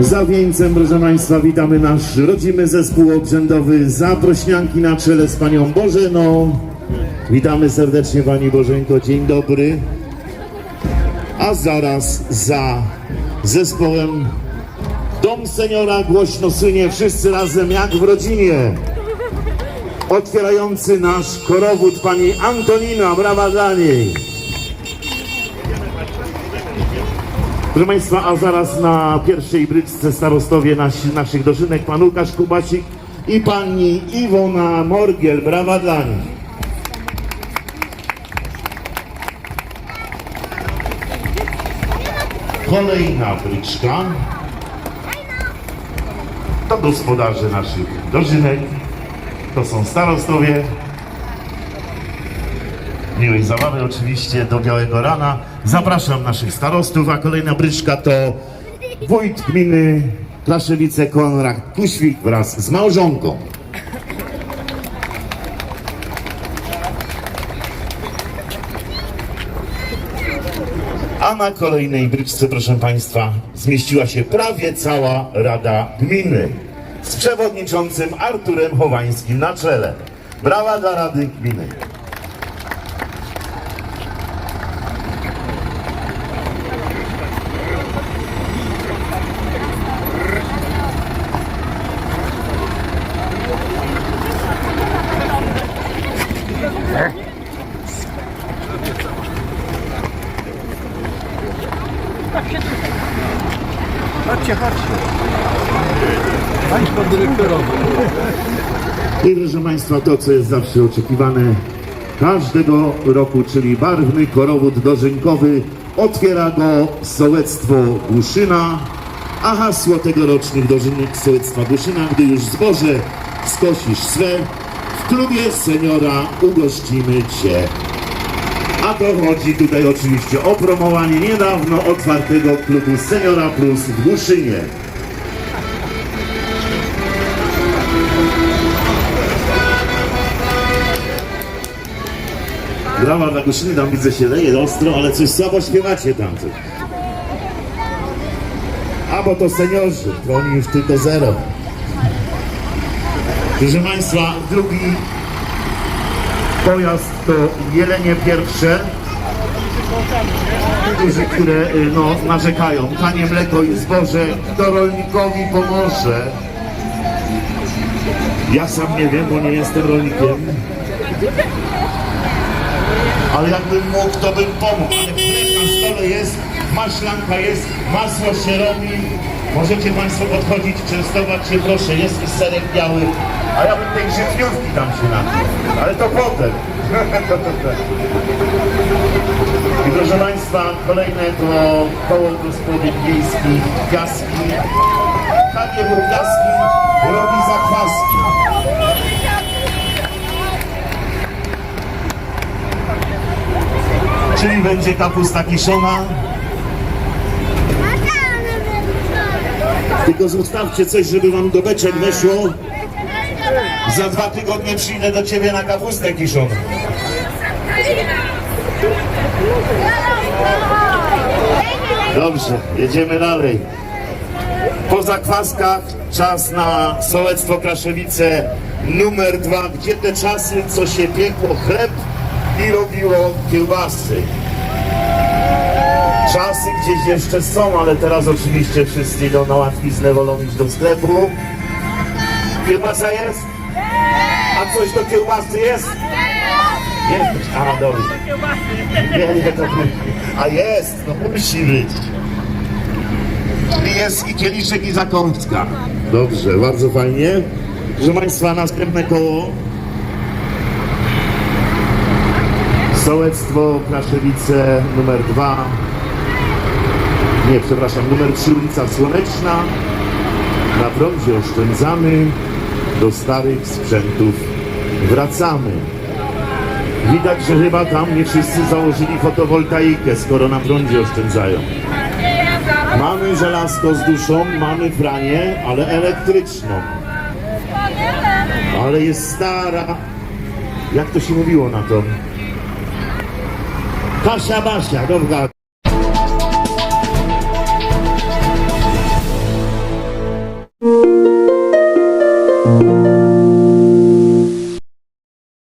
Za wieńcem, proszę Państwa, witamy nasz rodzimy zespół obrzędowy Zaprośnianki na czele z Panią Bożeną. Witamy serdecznie Pani Bożenko, dzień dobry. A zaraz za zespołem Dom Seniora głośno słynie wszyscy razem jak w rodzinie. Otwierający nasz korowód Pani Antonina, brawa dla niej. Proszę Państwa, a zaraz na pierwszej bryczce starostowie naszych dożynek, pan Łukasz Kubasik i pani Iwona Morgiel. Brawa dla nich. Kolejna bryczka. To gospodarze naszych dożynek. To są starostowie. Miłej zabawy oczywiście do białego rana. Zapraszam naszych starostów, a kolejna bryczka to wójt gminy Klaszewice Konrad Kuświk wraz z małżonką. A na kolejnej bryczce, proszę Państwa, zmieściła się prawie cała Rada Gminy z przewodniczącym Arturem Chowańskim na czele. Brawa dla Rady Gminy. Chodźcie, chodźcie. Państwo dyrektorowie. I proszę Państwa, to co jest zawsze oczekiwane każdego roku, czyli barwny korowód dożynkowy, otwiera go sołectwo Głuszyna, a hasło tegorocznych dożynek sołectwa Głuszyna, gdy już zboże skosisz swe, w klubie seniora ugościmy Cię. A to chodzi tutaj oczywiście o promowanie niedawno otwartego klubu Seniora Plus w Głuszynie. Brawa dla Guszyny, tam widzę się leje ostro, ale coś słabo śpiewacie tam coś. A bo to seniorzy, to oni już tylko zero. Proszę Państwa, drugi pojazd to Jelenie pierwsze. Którzy, które y, no, narzekają, tanie mleko i zboże, kto rolnikowi pomoże. Ja sam nie wiem, bo nie jestem rolnikiem. Ale jakbym mógł, to bym pomógł. Ale chleb na stole jest, maślanka jest, masło się robi. Możecie Państwo podchodzić, częstować się, proszę, jest i serek biały. A ja bym tej żytniówki tam się napił. Ale to potem. I proszę Państwa, kolejne to koło gospodyń wiejskich Piaski. KGW Piaski robi zakwaski. Czyli będzie kapusta kiszona. Tylko zostawcie coś, żeby wam do beczek weszło. Za dwa tygodnie przyjdę do ciebie na kapustę kiszoną. Dobrze, jedziemy dalej. Po zakwaskach czas na sołectwo Kraszewice numer dwa, gdzie te czasy, co się piekło chleb i robiło kiełbasy. Czasy gdzieś jeszcze są, ale teraz oczywiście wszyscy idą na łatwiznę, wolą iść do sklepu. Kiełbasa jest? Coś do kiełbasy jest? Jest. A, dobrze. Nie, nie, to. A jest, no musi być. Jest i kieliszek i zakąska. Dobrze, bardzo fajnie. Proszę Państwa, następne koło. Sołectwo Kraszewice numer dwa. Nie, przepraszam, numer 3 ulica Słoneczna. Na prądzie oszczędzamy, do starych sprzętów Wracamy. Widać, że chyba tam nie wszyscy założyli fotowoltaikę, skoro na prądzie oszczędzają. Mamy żelazko z duszą, mamy pranie, ale elektryczną. Ale jest stara. Jak to się mówiło na to? Kasia Basia, dobra.